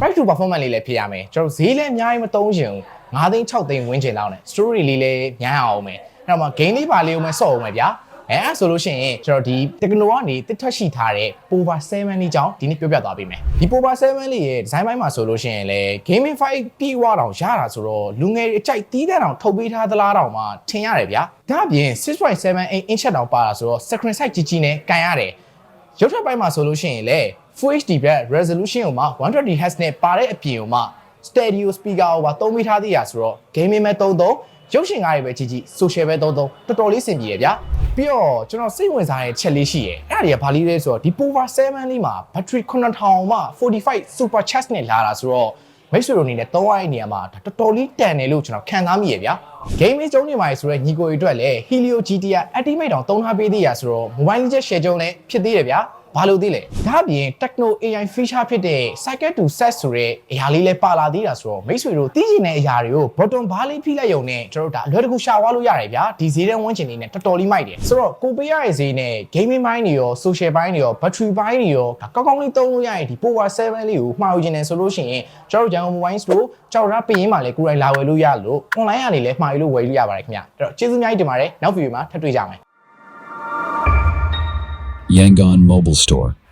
price to performance လေးလည်းဖြစ်ရမယ်ကျွန်တော်ဈေးလည်းအများကြီးမသုံးချင်ဘူး9သိန်း6သိန်းဝန်းကျင်လောက်နဲ့ story လေးလည်းညားအောင်မယ်အဲ့တော့မှ game လေးပါလေးကိုမှဆော့အောင်မယ်ဗျာအဲအဲ့ဆိုလို့ရှိရင်ကျွန်တော်ဒီ techno ကနေတစ်ထက်ရှိထားတဲ့ Power 7လေးကြောင်းဒီနေ့ပြောပြသွားပေးမယ်ဒီ Power 7လေးရဲ့ design ပိုင်းမှာဆိုလို့ရှိရင်လည်း gaming 5တီဝါတောင်ရတာဆိုတော့လူငယ်တွေအကြိုက်တီးတဲ့တောင်ထုတ်ပေးထားသလားတောင်မှထင်ရတယ်ဗျာဒါအပြင်6.78 inch တောင်ပါတာဆိုတော့ screen size ကြီးကြီးနဲ့ကန်ရတယ် ရုပ်ထပ်ပိုင်းမှာဆိုလို့ရှိရင်လည်း Full HD ဘက် resolution ကိုမှ 120Hz နဲ့ပါတဲ့အပြင်ကိုမှ stereo speaker ကိုပါသုံးမိထားသေးရဆိုတော့ gaming မဲ့သုံးသုံးရုပ်ရှင်ကားတွေပဲကြည့်ကြည့် social ပဲသုံးသုံးတော်တော်လေးစင်ပြေရဗျာပြီးတော့ကျွန်တော်စိတ်ဝင်စားတဲ့ချက်လေးရှိရယ်အဲ့ဒါတွေကဘာလေးလဲဆိုတော့ဒီ Power 7လေးမှာ battery 9000မှ45 super charge နဲ့လာတာဆိုတော့မိတ်ဆွေတို့အနေနဲ့သုံးရတဲ့နေရာမှာဒါတော်တော်လေးတန်တယ်လို့ကျွန်တော်ခံစားမိရဗျာ gaming ကျုံးနေမှာဆိုတော့ညီကိုတွေအတွက်လည်း Helio GTR Ultimate တောင်သုံးထားပေးသေးရဆိုတော့ mobile legend share ကျုံးလည်းဖြစ်သေးတယ်ဗျာ ဘာလို့သေးလဲဒါအပြင် Techno AI feature ဖြစ်တဲ့ Cycle to Set ဆိုတဲ့အရာလေးလည်းပါလာသေးတာဆိုတော့မိတ်ဆွေတို့သိချင်တဲ့အရာတွေကို button bar လေးဖိလိုက်ရုံနဲ့ကျွန်တော်တို့ဒါအလွယ်တကူရှာသွားလို့ရတယ်ဗျာဒီဈေးတန်းဝန်းကျင်လေးနဲ့တော်တော်လေးမိုက်တယ်ဆိုတော့ကိုပေးရတဲ့ဈေးနဲ့ gaming ဘိုင်းတွေရော social ဘိုင်းတွေရော battery ဘိုင်းတွေရောဒါကောင်းကောင်းလေးသုံးလို့ရရင်ဒီ Power 7လေးကိုမှာယူခြင်းနဲ့ဆိုလို့ရှိရင်ကျွန်တော်တို့ Jungle Mobile Store ကြောက်ရပရင်မှာလည်းကိုယ်တိုင်လာဝယ်လို့ရလို့ online ကနေလည်းမှာယူလို့ဝယ်လို့ရပါတယ်ခင်ဗျအဲ့တော့ကျေးဇူးအများကြီးတင်ပါတယ်နောက်ဗီဒီယိုမှာထပ်တွေ့ကြမယ် Yangon Mobile Store.